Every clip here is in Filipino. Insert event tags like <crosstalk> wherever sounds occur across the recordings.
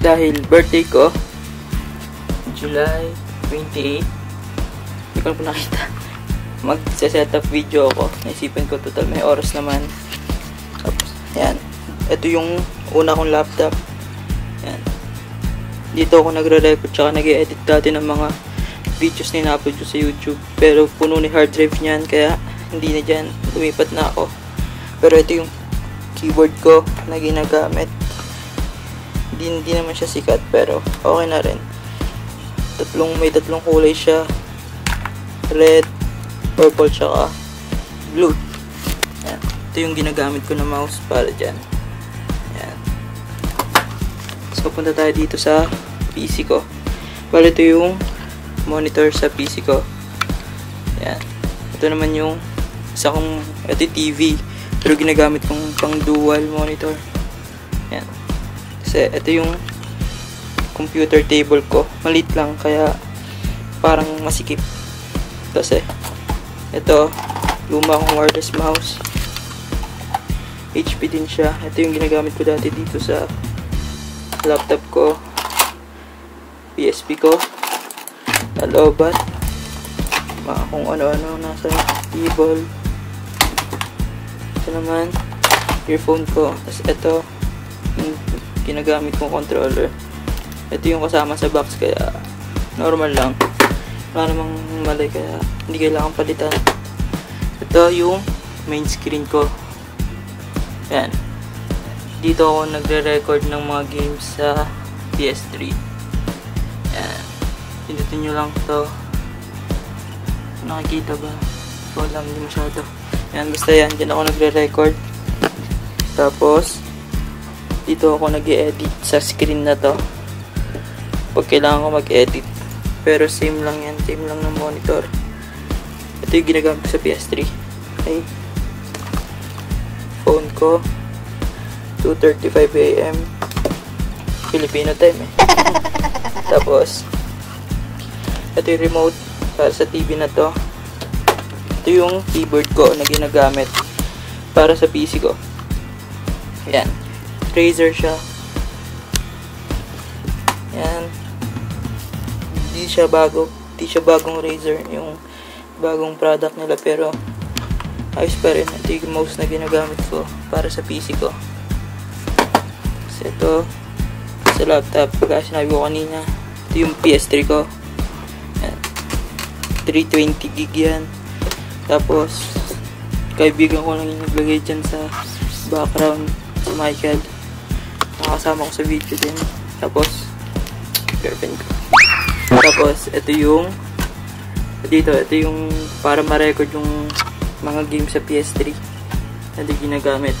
dahil birthday ko, July 28, hindi ko na po nakita. <laughs> Mag-set up video ako. Naisipan ko total may oras naman. Tapos, yan. Ito yung una kong laptop. Yan. Dito ako nagre-record tsaka nag-edit dati ng mga videos na ina-upload ko sa YouTube. Pero puno ni hard drive niyan kaya hindi na dyan. Lumipat na ako. Pero ito yung keyboard ko na ginagamit. Hindi, hindi naman siya sikat pero okay na rin. Tatlong, may tatlong kulay siya. Red, purple, tsaka blue. Yan. Ito yung ginagamit ko na mouse para dyan. Yan. So, punta tayo dito sa PC ko. Bale, ito yung monitor sa PC ko. Yan. Ito naman yung isa kong, ito TV. Pero ginagamit kong pang dual monitor. Kasi ito yung computer table ko. Malit lang, kaya parang masikip. Kasi, ito, luma akong wireless mouse. HP din siya. Ito yung ginagamit ko dati dito sa laptop ko. PSP ko. Lalobat. Mga kung ano-ano nasa table. Ito naman, earphone ko. Tapos ito, ginagamit kong controller. Ito yung kasama sa box kaya normal lang. Wala namang mali kaya hindi kailangan palitan. Ito yung main screen ko. Yan. Dito ako nagre-record ng mga games sa PS3. Yan. Pindutin nyo lang to. Nakikita ba? Ito lang, hindi masyado. Yan, basta yan. Diyan ako nagre-record. Tapos, dito ako nag edit sa screen na to. Pag kailangan ko mag-edit. Pero same lang yan. Same lang ng monitor. Ito yung ginagamit sa PS3. Okay. Phone ko. 2.35 a.m. Filipino time eh. <laughs> Tapos, ito yung remote para sa TV na to. Ito yung keyboard ko na ginagamit para sa PC ko. Yan. Razer siya. Yan. Hindi siya bago. Hindi siya bagong Razer. Yung bagong product nila. Pero, ayos pa rin. Ito yung mouse na ginagamit ko para sa PC ko. Kasi ito, sa laptop, pagka sinabi ko kanina, ito yung PS3 ko. Yan. 320 gig yan. Tapos, kaibigan ko lang yung naglagay dyan sa background si Michael. Nakasama ko sa video din. Tapos, girlfriend ko. Tapos, ito yung dito, ito yung para ma-record yung mga games sa PS3 na di ginagamit.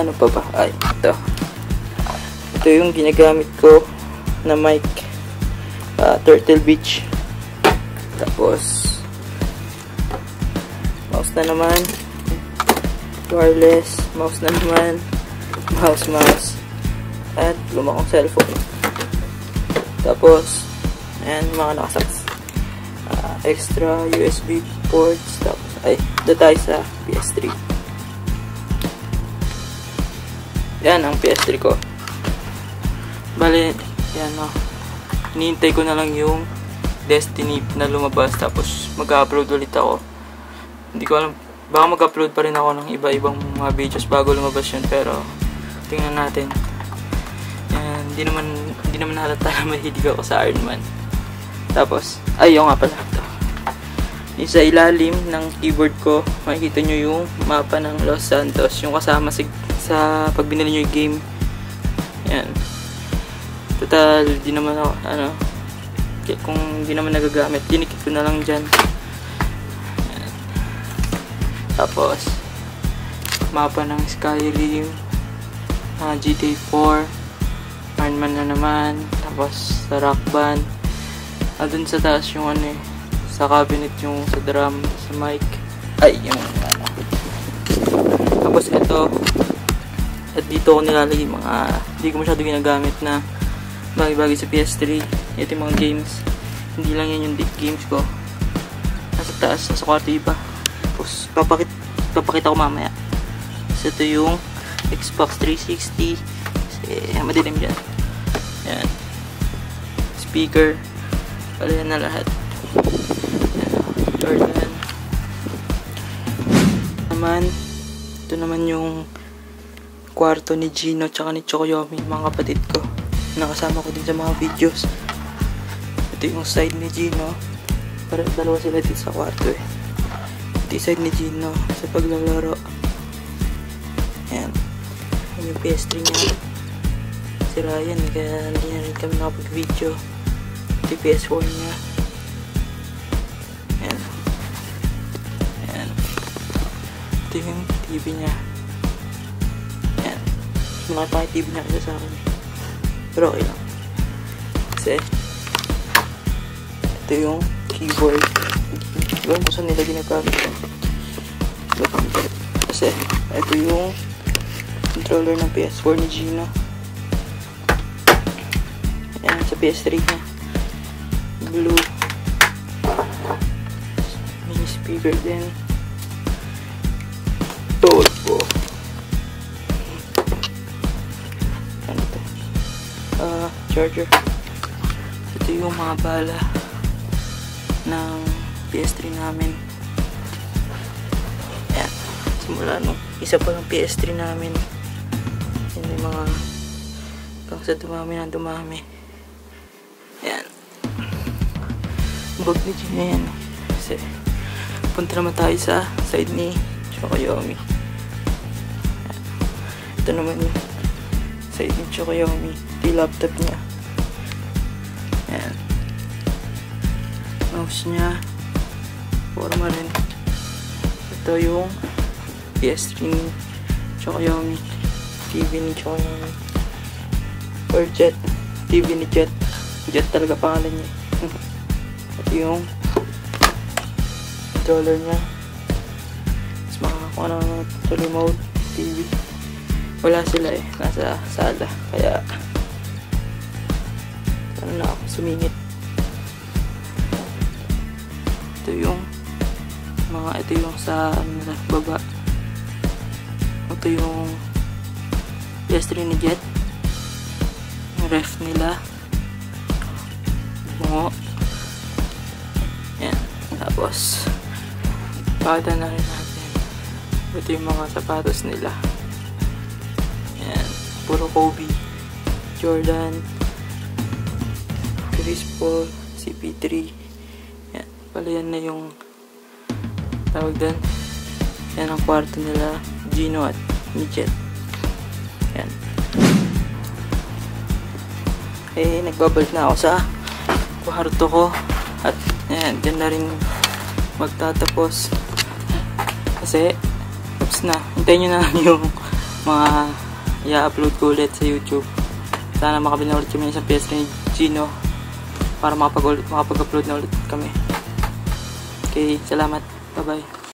Ano pa ba? Ay, ito. Ito yung ginagamit ko na mic. Uh, Turtle Beach. Tapos, mouse na naman. Wireless. Mouse na naman. Mouse, mouse. At luma kong cellphone. Tapos, ayan, mga nakasaks. Uh, extra USB ports. Tapos, ay, doon sa PS3. Yan ang PS3 ko. Bale, yan o. Hinihintay ko na lang yung Destiny na lumabas tapos mag-upload ulit ako. Hindi ko alam, baka mag-upload pa rin ako ng iba-ibang mga videos bago lumabas yun pero tingnan natin. Yan, hindi naman hindi naman halata <laughs> na mahilig ako sa Iron Man. Tapos, ay, nga pala ito. Yung sa ilalim ng keyboard ko, makikita nyo yung mapa ng Los Santos. Yung kasama sa, sa pag nyo yung game. Yan. Total, di naman ako, ano, kung hindi naman nagagamit, dinikit ko na lang dyan. Yan. Tapos, mapa ng Skyrim, uh, GTA 4, Iron Man na naman, tapos sa Rock Band, ah, dun sa taas yung ano eh, sa cabinet yung sa drum, sa mic, ay, yung ano. Tapos ito, at dito ko nilalagay mga, hindi ko masyado ginagamit na bagay-bagay sa PS3. Ito yung mga games. Hindi lang yan yung games ko. Nasa taas, nasa kwarto iba. Tapos, papakit, papakita ko mamaya. So, ito yung Xbox 360, Kasi madilim dyan. Yan. Speaker. Wala yan na lahat. Yan. Jordan. Naman, ito naman yung kwarto ni Gino tsaka ni Chokoyomi, mga kapatid ko. Nakasama ko din sa mga videos. Ito yung side ni Gino. Para dalawa sila dito sa kwarto eh. Ito yung side ni Gino sa paglalaro. Ayan. Yung PS3 niya. Si Ryan, eh, kaya hindi na rin kami nakapag-video. Yung PS4 niya. Ayan. Ayan. Ito yung TV niya. Ayan. Malaki pa yung TV niya kaysa sa akin. Pero okay lang. Kasi, ito yung keyboard. Ewan ko saan nila ginagamit. Kasi, ito yung controller ng PS4 ni Gino. Ayan, sa PS3 niya. Blue. Mini speaker din. Turbo. Ano to? Ah, charger. Ito yung mga bala ng PS3 namin. Ayan. Simula nung isa pa ng PS3 namin. Yung mga sa dumami na dumami. Ayan. Bag ni Gina yan. Kasi punta naman tayo sa side ni Chokoyomi. Ito naman yung side ni Chokoyomi. Ito yung laptop niya. Ayan. Mouse niya. Forma rin. Ito yung PS3 ni Chokoyomi. TV ni Chokoyomi. Or Jet. TV ni Jet. Jet talaga pangalan niya. Ito <laughs> yung controller niya. Tapos makakakuha na ng sa remote TV. Wala sila eh. Nasa sala. Kaya ano na ako sumingit. Ito yung mga ito yung sa ano baba. Ito yung PS3 ni Jet. Yung ref nila. Bungo. Yan. Tapos, pakita na rin natin. Ito yung mga sapatos nila. Yan. Puro Kobe. Jordan. Chris Paul. CP3. Yan. Pala yan na yung tawag doon. Yan ang kwarto nila. Gino at ni Jet. Yan. Eh, nagbabalik na ako sa kwarto ko. At, yan, dyan na rin magtatapos. Kasi, tapos na. Hintayin nyo na lang <laughs> yung mga i-upload ko ulit sa YouTube. Sana makabili na ulit kami sa PS ni Gino para makapag-upload makapag na ulit kami. Okay, salamat. Bye-bye.